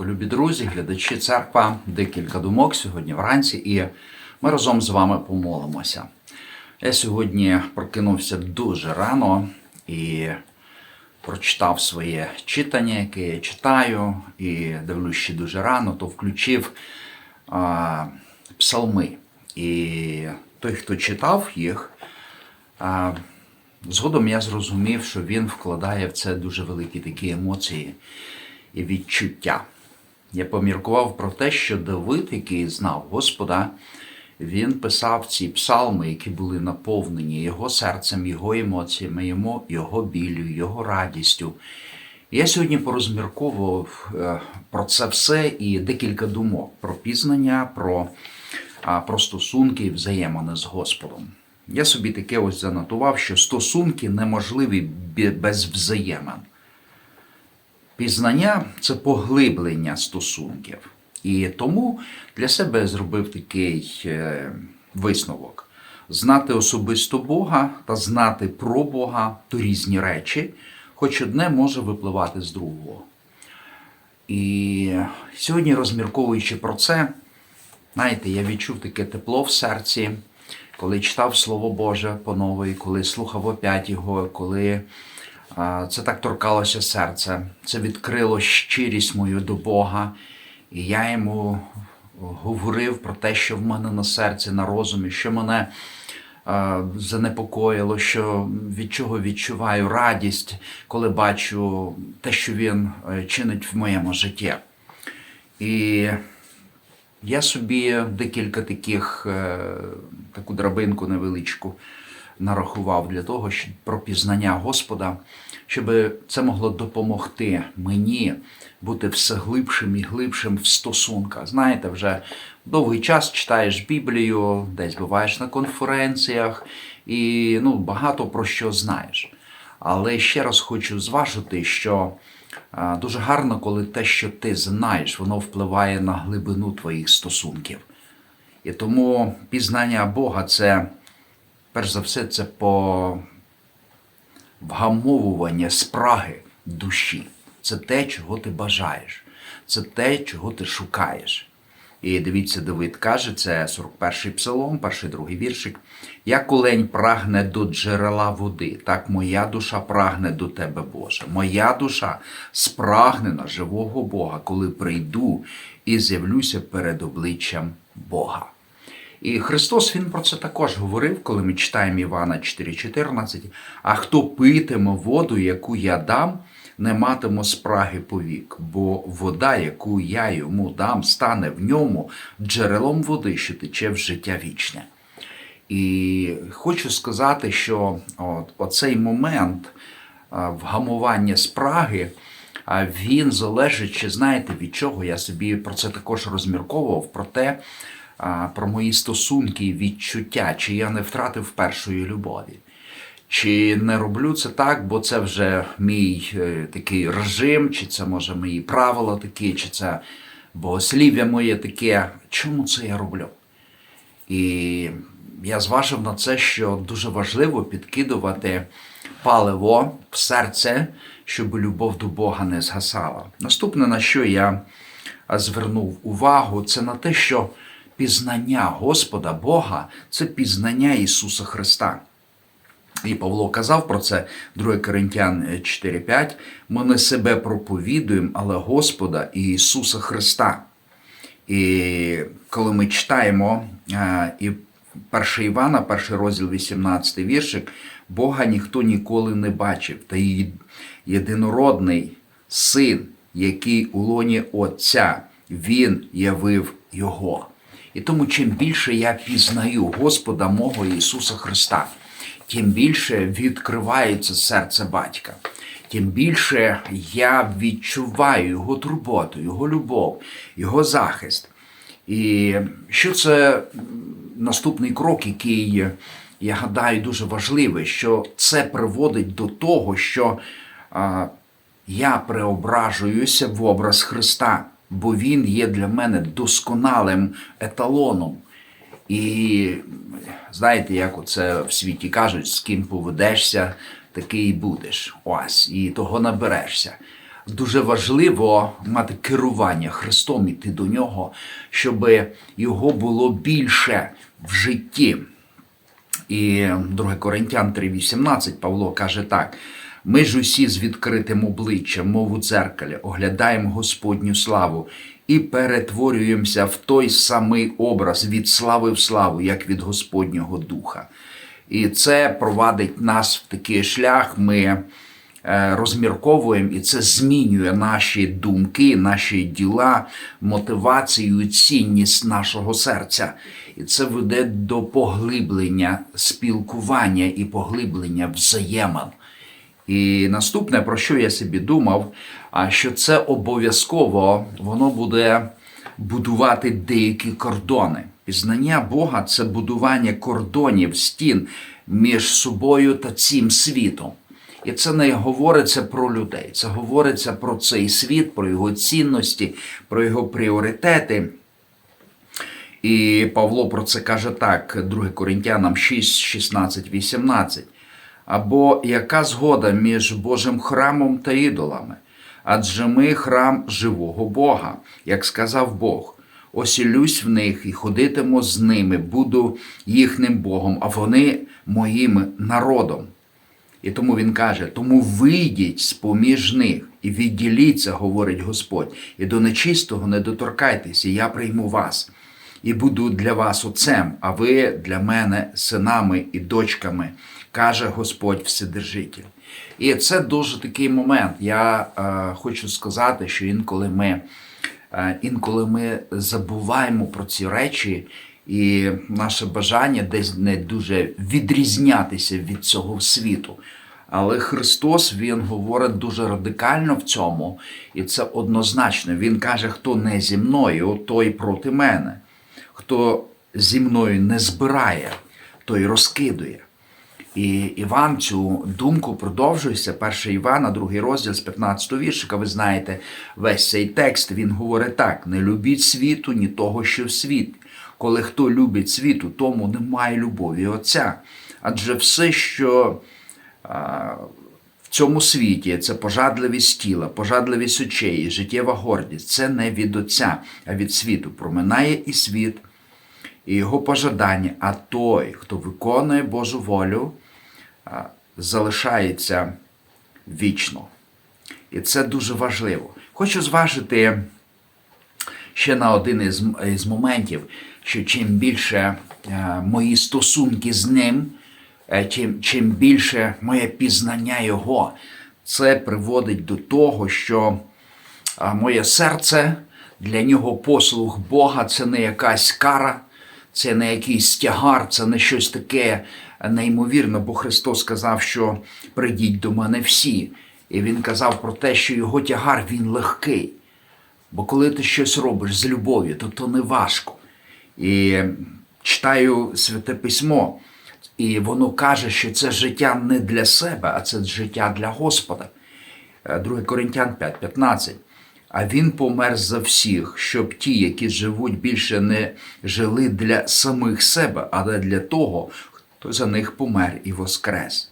ранку, любі друзі, глядачі церква, декілька думок сьогодні вранці, і ми разом з вами помолимося. Я сьогодні прокинувся дуже рано і прочитав своє читання, яке я читаю, і дивлюсь ще дуже рано, то включив а, псалми. І той, хто читав їх, а, згодом я зрозумів, що він вкладає в це дуже великі такі емоції і відчуття. Я поміркував про те, що Давид, який знав Господа, він писав ці псалми, які були наповнені його серцем, його емоціями, йому, його біллю, його радістю. Я сьогодні порозмірковував е, про це все і декілька думок про пізнання, про, про стосунки і взаємини з Господом. Я собі таке ось занотував, що стосунки неможливі без взаємин. Пізнання це поглиблення стосунків. І тому для себе зробив такий е, висновок: знати особисто Бога та знати про Бога то різні речі, хоч одне може випливати з другого. І сьогодні, розмірковуючи про це, знаєте, я відчув таке тепло в серці, коли читав Слово Боже по новій, коли слухав опять його, коли це так торкалося серця, це відкрило щирість мою до Бога. І я йому говорив про те, що в мене на серці, на розумі, що мене занепокоїло, що від чого відчуваю радість, коли бачу те, що він е, чинить в моєму житті. І я собі декілька таких, е, таку драбинку невеличку нарахував для того, щоб про пізнання Господа, щоб це могло допомогти мені бути все глибшим і глибшим в стосунках. Знаєте, вже довгий час читаєш Біблію, десь буваєш на конференціях і ну, багато про що знаєш. Але ще раз хочу зважити, що дуже гарно, коли те, що ти знаєш, воно впливає на глибину твоїх стосунків. І тому пізнання Бога це, перш за все, це по вгамовування спраги душі. Це те, чого ти бажаєш, це те, чого ти шукаєш. І дивіться, Давид каже, це 41-й псалом, перший другий віршик. Як олень прагне до джерела води, так моя душа прагне до тебе, Боже. Моя душа спрагнена живого Бога, коли прийду і з'явлюся перед обличчям Бога. І Христос Він про це також говорив, коли ми читаємо Івана 4,14. А хто питиме воду, яку я дам, не матиме спраги повік, бо вода, яку я йому дам, стане в ньому джерелом води, що тече в життя вічне. І хочу сказати, що от, оцей момент вгамування спраги, він залежить, чи знаєте, від чого я собі про це також розмірковував, про те, про мої стосунки відчуття, чи я не втратив першої любові. Чи не роблю це так, бо це вже мій е, такий режим, чи це може мої правила такі, чи це богослів'я моє таке. Чому це я роблю? І я зважив на це, що дуже важливо підкидувати паливо в серце, щоб любов до Бога не згасала. Наступне, на що я звернув увагу, це на те, що пізнання Господа Бога це пізнання Ісуса Христа. І Павло казав про це 2 Коринтян 4:5. Ми не себе проповідуємо, але Господа і Ісуса Христа. І коли ми читаємо е, і 1 Івана, перший розділ, 18 віршик, Бога ніхто ніколи не бачив, та її єдинородний син, який у лоні Отця, Він явив Його. І тому, чим більше я пізнаю Господа мого Ісуса Христа, тим більше відкривається серце батька, тим більше я відчуваю його турботу, його любов, його захист. І що це наступний крок, який, я гадаю, дуже важливий, що це приводить до того, що я преображуюся в образ Христа, бо Він є для мене досконалим еталоном. І знаєте, як оце в світі кажуть, з ким поведешся, такий будеш. Ось, і того наберешся. дуже важливо мати керування Христом, іти до нього, щоб його було більше в житті. І 2 Коринтян 3,18 Павло каже так: ми ж усі з відкритим обличчям, мов у дзеркалі, оглядаємо Господню славу і перетворюємося в той самий образ від слави в славу, як від Господнього Духа. І це провадить нас в такий шлях. Ми е, розмірковуємо, і це змінює наші думки, наші діла, мотивацію, цінність нашого серця. І це веде до поглиблення спілкування і поглиблення взаємин. І наступне, про що я собі думав, що це обов'язково воно буде будувати деякі кордони. Пізнання Бога це будування кордонів, стін між собою та цим світом. І це не говориться про людей, це говориться про цей світ, про його цінності, про його пріоритети. І Павло про це каже так, 2 Коринтянам 6, 16, 18. Або яка згода між Божим храмом та ідолами? Адже ми храм живого Бога, як сказав Бог. Осілюсь в них і ходитиму з ними, буду їхнім Богом, а вони моїм народом. І тому він каже: тому вийдіть з поміж них і відділіться, говорить Господь, і до нечистого не доторкайтеся, я прийму вас, і буду для вас отцем, а ви для мене синами і дочками, каже Господь Вседержитель. І це дуже такий момент. Я е, хочу сказати, що інколи ми, е, інколи ми забуваємо про ці речі. І наше бажання десь не дуже відрізнятися від цього світу. Але Христос Він говорить дуже радикально в цьому, і це однозначно. Він каже, хто не зі мною, той проти мене. Хто зі мною не збирає, той розкидує. І Іван цю думку продовжується. 1 Івана, другий розділ з 15 віршика. Ви знаєте, весь цей текст він говорить так: не любіть світу, ні того, що в світ. Коли хто любить світу, тому немає любові Отця. Адже все, що а, в цьому світі це пожадливість тіла, пожадливість очей, життєва гордість, це не від Отця, а від світу. Проминає і світ, і його пожадання, а той, хто виконує Божу волю, залишається вічно. І це дуже важливо. Хочу зважити ще на один із, із моментів, що чим більше е, мої стосунки з ним, е, чим, більше моє пізнання Його, це приводить до того, що моє серце для нього послуг Бога це не якась кара, це не якийсь тягар, це не щось таке неймовірне, бо Христос сказав, що прийдіть до мене всі. І Він казав про те, що його тягар він легкий. Бо коли ти щось робиш з любов'ю, то то не важко. І читаю святе письмо, і воно каже, що це життя не для себе, а це життя для Господа. 2 Коринтян 5:15. А він помер за всіх, щоб ті, які живуть, більше не жили для самих себе, але для того, хто за них помер і воскрес.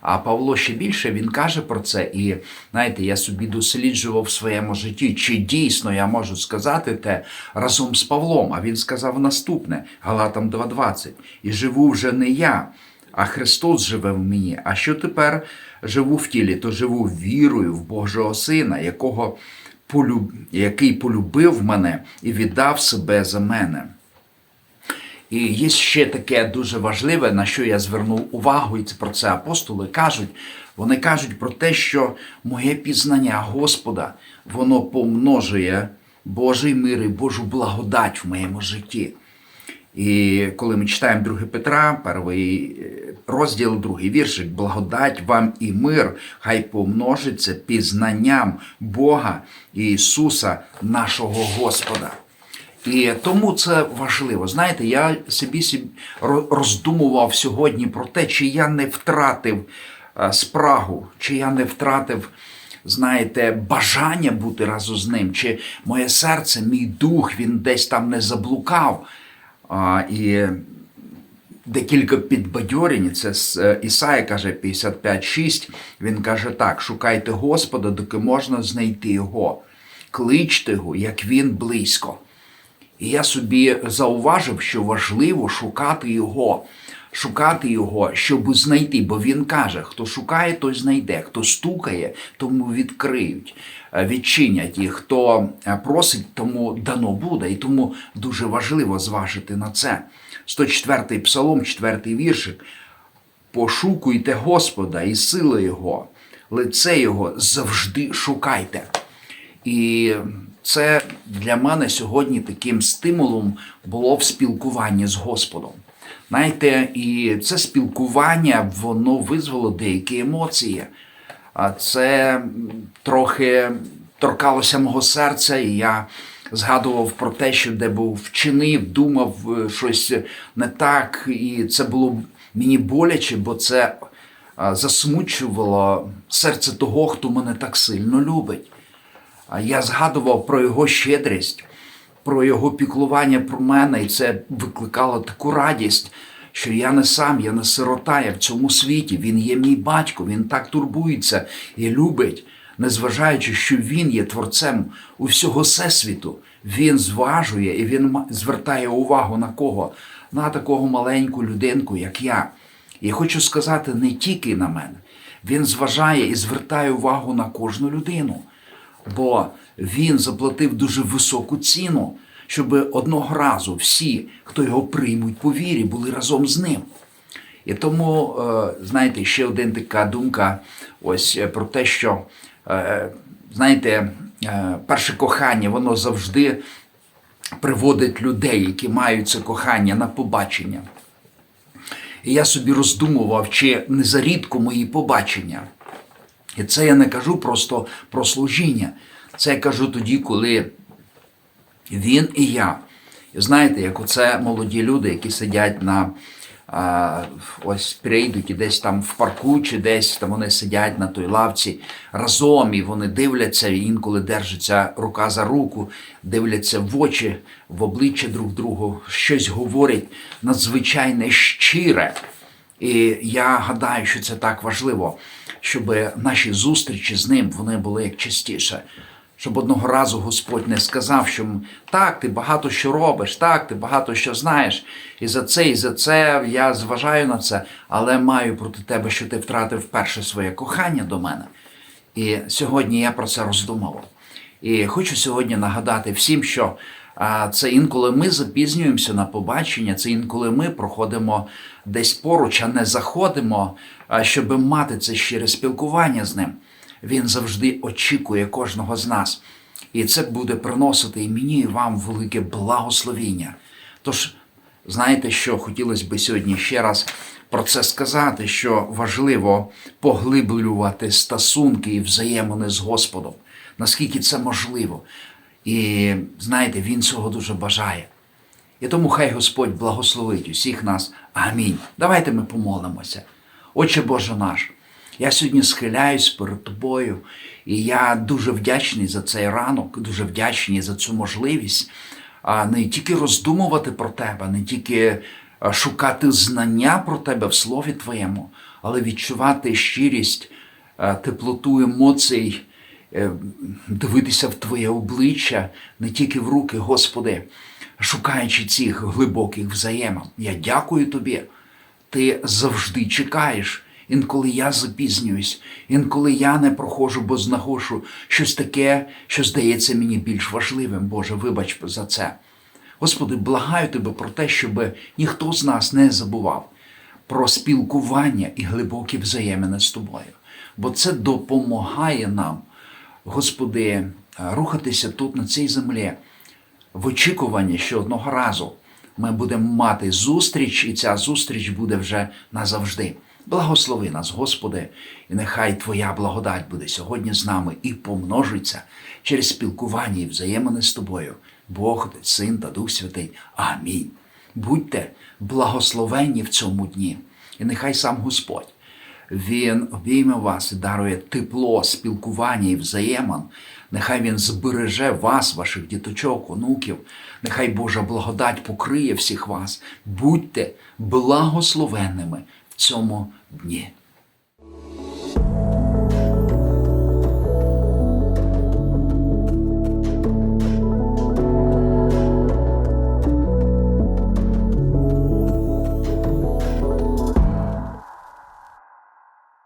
А Павло ще більше він каже про це, і знаєте, я собі досліджував в своєму житті, чи дійсно я можу сказати те разом з Павлом. А він сказав наступне Галатам 2.20. І живу вже не я, а Христос живе в мені. А що тепер живу в тілі, то живу вірою в Божого Сина, якого полюб... який полюбив мене і віддав себе за мене. І є ще таке дуже важливе, на що я звернув увагу, і це про це апостоли кажуть. Вони кажуть про те, що моє пізнання Господа, воно помножує Божий мир і Божу благодать в моєму житті. І коли ми читаємо 2 Петра, перший розділ, другий віршик, благодать вам і мир, хай помножиться пізнанням Бога і Ісуса, нашого Господа. І тому це важливо. Знаєте, я собі собі роздумував сьогодні про те, чи я не втратив е, спрагу, чи я не втратив, знаєте, бажання бути разом з ним, чи моє серце, мій дух, він десь там не заблукав. А, І декілька підбадьорень. Це з е, Ісая каже 55.6. Він каже так: шукайте Господа, доки можна знайти його, кличте його, як він близько. І я собі зауважив, що важливо шукати його, шукати його, щоб знайти. Бо він каже: хто шукає, той знайде, хто стукає, тому відкриють, відчинять, і хто е, просить, тому дано буде. І тому дуже важливо зважити на це. 104-й псалом, 4-й віршик. Пошукуйте Господа і сили Його, лице Його завжди шукайте. І це для мене сьогодні таким стимулом було в спілкуванні з Господом. Знаєте, і це спілкування воно визвало деякі емоції. А це трохи торкалося мого серця, і я згадував про те, що де був вчинив, думав е, щось не так, і це було мені боляче, бо це засмучувало серце того, хто мене так сильно любить. А я згадував про його щедрість, про його піклування про мене, і це викликало таку радість, що я не сам, я не сирота, я в цьому світі. Він є мій батько, він так турбується і любить, незважаючи, що він є творцем усього всесвіту. Він зважує і він звертає увагу на кого? На такого маленьку людинку, як я. І хочу сказати не тільки на мене. Він зважає і звертає увагу на кожну людину бо він заплатив дуже високу ціну, щоб одного разу всі, хто його приймуть по вірі, були разом з ним. І тому, е, знаєте, ще один така думка ось е, про те, що, е, знаєте, перше кохання, воно завжди приводить людей, які мають це кохання на побачення. І я собі роздумував, чи не зарідко мої побачення. І це я не кажу просто про служіння. Це я кажу тоді, коли він і я. І знаєте, як оце молоді люди, які сидять на ось прийдуть і десь там в парку, чи десь там вони сидять на той лавці разом, і вони дивляться, і інколи держаться рука за руку, дивляться в очі, в обличчя друг другу, щось говорять надзвичайне щире. І я гадаю, що це так важливо, щоб наші зустрічі з ним вони були як частіше. Щоб одного разу Господь не сказав, що так, ти багато що робиш, так, ти багато що знаєш, і за це, і за це я зважаю на це, але маю проти тебе, що ти втратив перше своє кохання до мене. І сьогодні я про це роздумував. І хочу сьогодні нагадати всім, що це інколи ми запізнюємося на побачення, це інколи ми проходимо десь поруч, а не заходимо, щоб мати це щире спілкування з ним. Він завжди очікує кожного з нас. І це буде приносити і мені, і вам велике благословіння. Тож, знаєте, що хотілося б сьогодні ще раз про це сказати, що важливо поглиблювати стосунки і взаємини з Господом, наскільки це можливо. І знаєте, Він цього дуже бажає. І тому хай Господь благословить усіх нас. Амінь. Давайте ми помолимося. Отче Боже наш, я сьогодні схиляюсь перед тобою, і я дуже вдячний за цей ранок, дуже вдячний за цю можливість не тільки роздумувати про тебе, не тільки шукати знання про тебе в Слові Твоєму, але відчувати щирість, теплоту емоцій, е, дивитися в Твоє обличчя, не тільки в руки, Господи, шукаючи цих глибоких взаємин. Я дякую Тобі. Ти завжди чекаєш. Інколи я запізнююсь, інколи я не проходжу, бо знаходжу щось таке, що здається мені більш важливим. Боже, вибач за це. Господи, благаю тебе про те, щоб ніхто з нас не забував про спілкування і глибокі взаємини з тобою. Бо це допомагає нам, Господи, рухатися тут, на цій землі, в очікуванні, що одного разу ми будемо мати зустріч, і ця зустріч буде вже назавжди. Благослови нас, Господи, і нехай Твоя благодать буде сьогодні з нами і помножиться через спілкування і взаємини з тобою. Бог, Син та Дух Святий. Амінь. Будьте благословенні в цьому дні, і нехай сам Господь Він обійме вас і дарує тепло, спілкування і взаємин. Нехай Він збереже вас, ваших діточок, онуків. Нехай Божа благодать покриє всіх вас. Будьте благословенними в цьому дні.